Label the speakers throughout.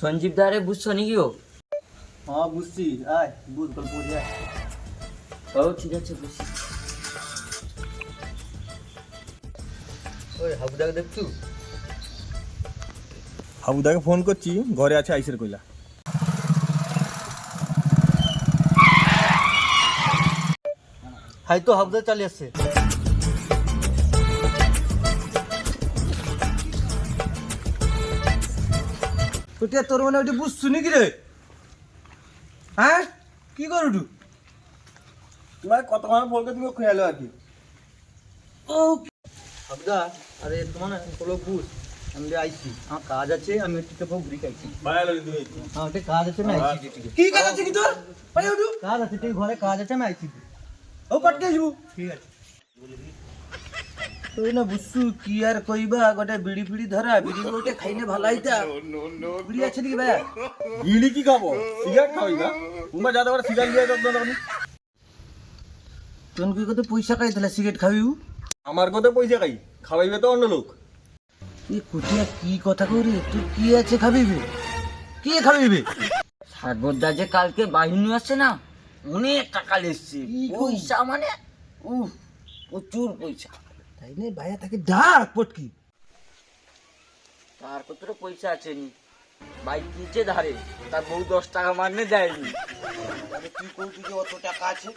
Speaker 1: সঞ্জীব দারে বুঝছ নাকি ও?
Speaker 2: হ্যাঁ বুঝছি। আয় বুঝ গল্প বুঝে আয়।
Speaker 1: ও ঠিক আছে বুঝছি।
Speaker 2: ওই হাবুদাকে দেখছু?
Speaker 3: হাবুদাকে ফোন করছি ঘরে আছে আইসের কইলা।
Speaker 2: হাই তো হাবুদা চালিয়ে আসছে। ওটা তোর মানে ওটা বুঝছু নাকি রে? হ্যাঁ? কি করু তু?
Speaker 3: তোমার কত ফোন করে তুমি খুঁয়ালো আর কি
Speaker 2: ও হাবুদা আরে তোমার বলো বুঝ আমি যে আইছি আমার কাজ আছে আমি একটু তো ঘুরি খাইছি।
Speaker 3: বাইরে লাগি তুমি
Speaker 2: হ্যাঁ ওটা কাজ আছে না আইছি
Speaker 3: কি কাজ আছে কি তোর?
Speaker 2: কাজ আছে ঠিক ঘরে কাজ আছে না আইছি
Speaker 3: ও পাটকে আসব।
Speaker 2: ঠিক আছে। তুই না বুঝছু কি আর কইবা গোটে বিড়ি ফিড়ি ধরা বিড়ি গোটে খাইলে ভালো হইতা বিড়ি আছে নাকি ভাই
Speaker 3: বিড়ি কি খাব সিগারেট তোমরা দিয়ে রাখনি
Speaker 2: তোন কি কত পয়সা খাইতলে সিগারেট খাবিউ
Speaker 3: আমার কত পয়সা খাই খাওয়াইবে তো অন্য লোক
Speaker 2: এ কুটিয়া কি কথা করি তুই কি আছে খাবিবে কি খাবিবে
Speaker 1: সাগরদা যে কালকে বাহিনী আসছে না অনেক টাকা লেসছে পয়সা মানে উহ প্রচুর পয়সা
Speaker 2: তাই নে ভাইয়া তাকে ডাক পটকি।
Speaker 1: তার কত পয়সা আছে নি? বাইক নিচে ধারে? তার বউ দশ টাকা মারনে দেয়নি।
Speaker 2: তুই কইছি যে অত টাকা আছে?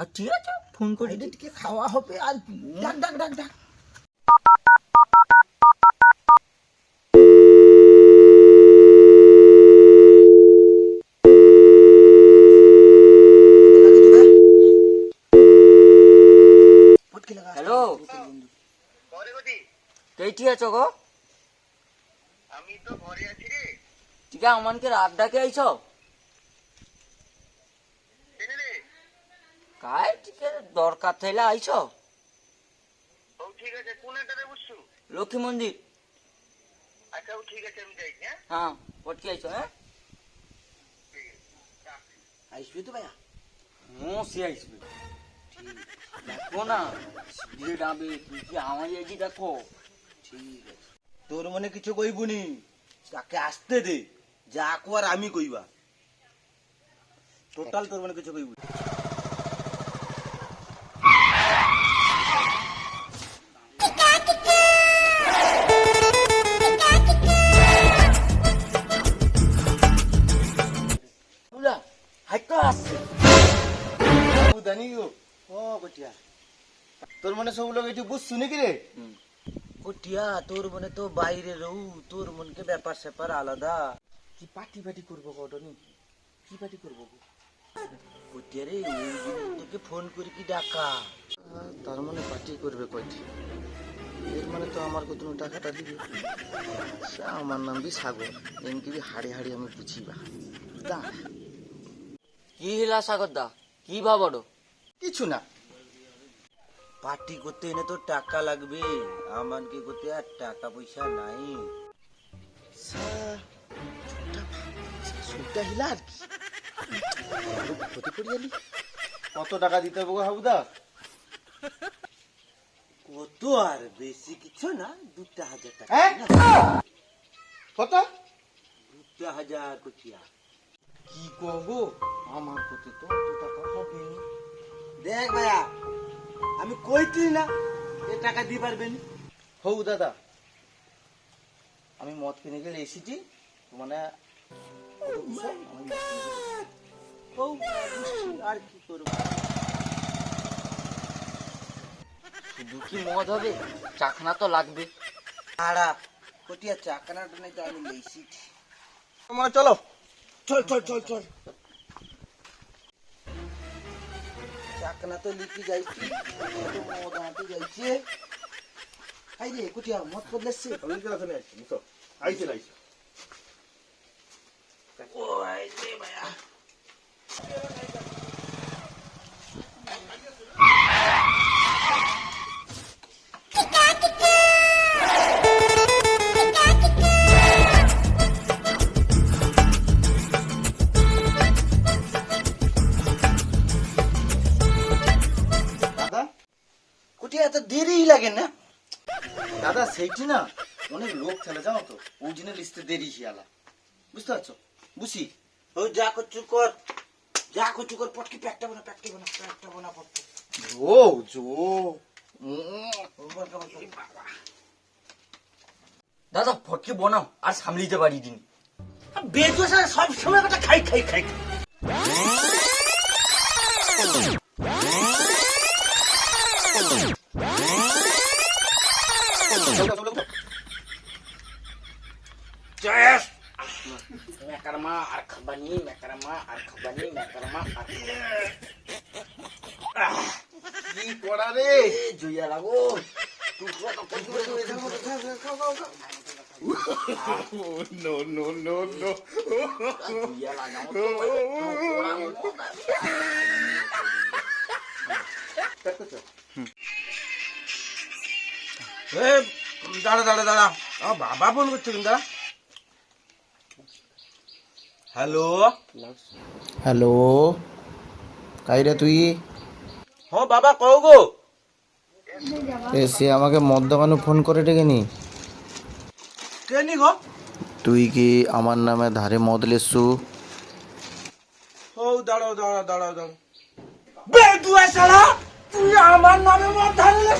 Speaker 1: আর ঠিক আছে ফোন করে
Speaker 2: খাওয়া হবে আর কি। ডাক ডাক ডাক ডাক
Speaker 1: হ্যালো কেটি আছো গো?
Speaker 4: আমি তো ঘরে আছি রে।
Speaker 1: ঠিক আছে আমানকে রাত ডাকে আইছ? কাই ঠিক দরকার থাইলে আইছ?
Speaker 4: ও ঠিক আছে কোন বুঝছু
Speaker 1: লক্ষ্মী মন্দির।
Speaker 4: আচ্ছা ও ঠিক আছে আমি যাই হ্যাঁ?
Speaker 1: হ্যাঁ পটকে আইছ হ্যাঁ?
Speaker 2: আইসবি তো ভাইয়া?
Speaker 1: দেখো না তুই কি আমার দেখো?
Speaker 2: তোর মনে কিছু কইবুনি তাকে আসতে দে যা আর আমি কইবা টোটাল তোর মনে কিছু কইবুনি তোর মনে সব লোক একটু বুঝছু নাকি রে গটিয়া তোর মনে তো বাইরে রহু তোর মনকে ব্যাপার স্যাপার আলাদা। কি পার্টি পার্টি করব ঘটনি কি পার্টি করব গটিয়া রে তোকে ফোন করে কি ডাকা? তার মানে পার্টি করবে কয়টি এর মানে তো আমার কত টাকাটা দিবে? আমার নাম বি সাগর এমকি বি হাড়ি হাড়ি আমি বুঝিবা। দা
Speaker 1: কি হিলা সাগরদা কি ভাবড়ো
Speaker 2: কিছু না। পার্টি করতে এনে তো টাকা লাগবে। আমার কি করতে আর টাকা পয়সা নাই। সুটা হিলা আর কি? ক্ষতি করে গেলি
Speaker 3: কত টাকা দিতে হবে গো হাবুদা?
Speaker 2: কত আর বেশি কিছু না দুটা হাজার টাকা।
Speaker 3: হ্যাঁ? কত?
Speaker 2: দুটা হাজার কুচিয়া কি করব আমার প্রতি তো টাকা হবে। দেখ ভাইয়া আমি কইতি না এ টাকা দিয়ে পারবেন হৌ দাদা আমি মদ কিনে গেলে এসেছি মানে আর কি করব?
Speaker 1: শুধু কি মদ হবে? চাকনা তো লাগবে।
Speaker 2: আড়া কটিয়া চাকানাটা নাই তো আমি লেছি
Speaker 3: তোমরা চলো।
Speaker 2: চল চল চল চল। রে কুটিয়া মদ বদলেছে
Speaker 3: আমি কি আসলে আইছি বুঝছ আইছে আইছে।
Speaker 2: ও আই রে ভাইয়া।
Speaker 3: দাদা
Speaker 2: কুটিয়া এত দেরি লাগে না? দাদা সেইটি না অনেক লোক ছেলে জানো তো। ওই জন্য লিস্টে দেরি শিয়ালা। বুঝতে পারছ? বুঝি ও যা করছু কর। যা করছু কর। পটকি প্যাকটা বানা প্যাকটা বানা প্যাকটা বানা পটকি।
Speaker 3: ও জো।
Speaker 1: দাদা ফটকে বানাও আর সামলিতে পারি দিন।
Speaker 2: বেজো সব সময় একটা খাই খাই খাই।
Speaker 1: আর খাবানি মেকারমা আর
Speaker 3: কি করা রে
Speaker 1: জুইয়া লাগো
Speaker 3: নো
Speaker 1: জুইয়া লাগাও
Speaker 2: এ দাঁড়া দাঁড়া দাঁড়া বাবা ফোন করছে কিন্তু দাঁড়া হ্যালো?
Speaker 5: হ্যালো? কাইরে তুই?
Speaker 2: হ বাবা কও গো।
Speaker 5: এ সে আমাকে মদ দোকানে ফোন করে ডেকে নি।
Speaker 2: কে নি গো?
Speaker 5: তুই কি আমার নামে ধারে মদ লেসু?
Speaker 2: ও দাঁড়াও দাঁড়াও দাঁড়াও দাঁড়াও। বেদুয়া শালা তুই আমার নামে মদ ঢাললে